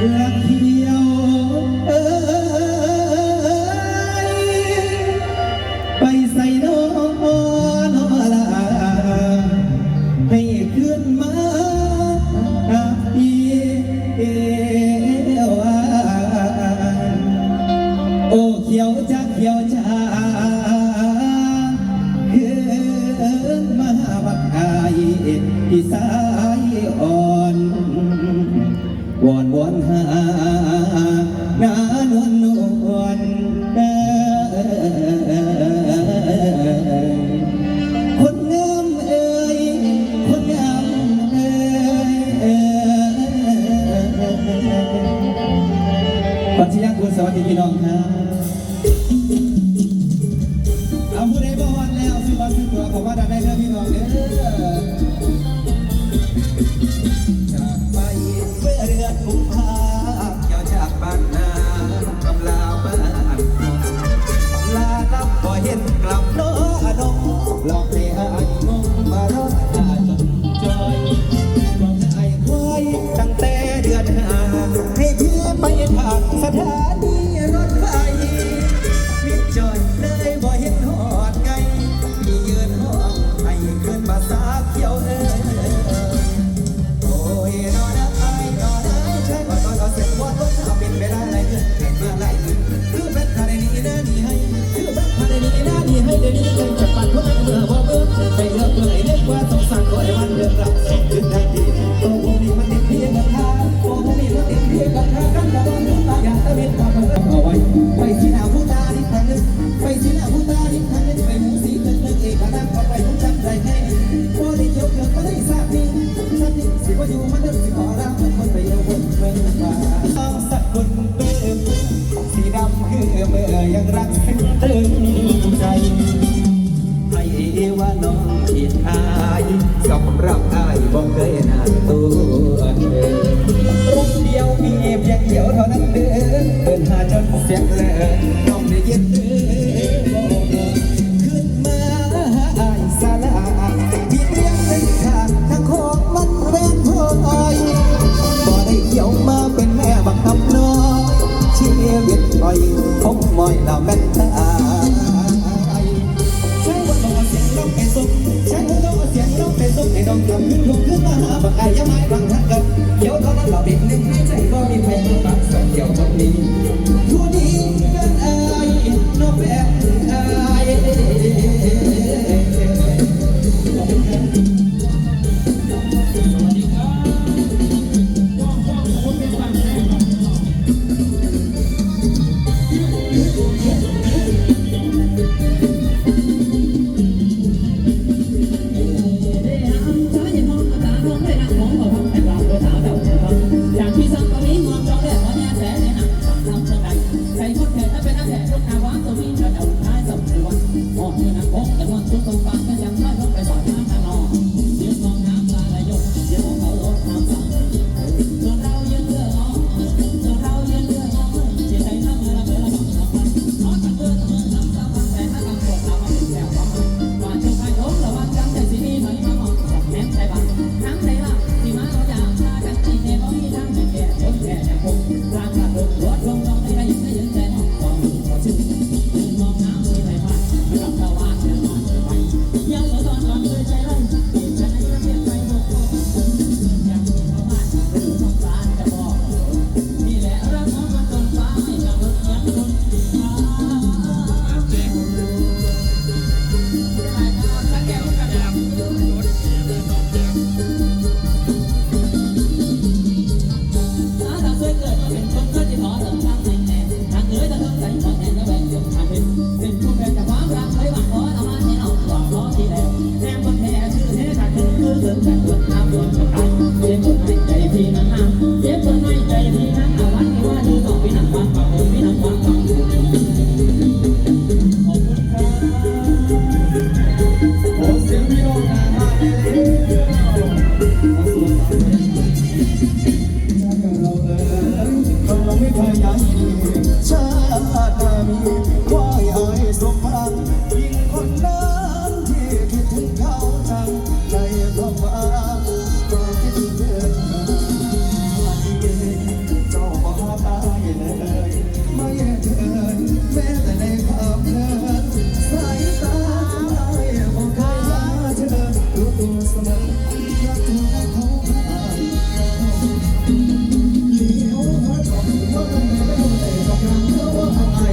Love you. หนนวลงเอ่ยคนงาเอ่ยปัจจัยคุณสวัสดีพี่น้องครับ yeah คุณเติอสีดำคือเมื่อยังรักเตือนใจให้ว่าน้องผิดทายสำหรับอายบอกเคยนานตัวเดิมรักเดียวมีเพียงเดียวเท่านั้นเดิมเดินหาจนเสียงเลิกน้องได้ยิน không mọi là canh ta. Sáng vẫn còn tiền lóc cây sung sáng có tiền xiên lóc cây sung ngày đông cầm nước luôn cứ ta bằng ai dám ai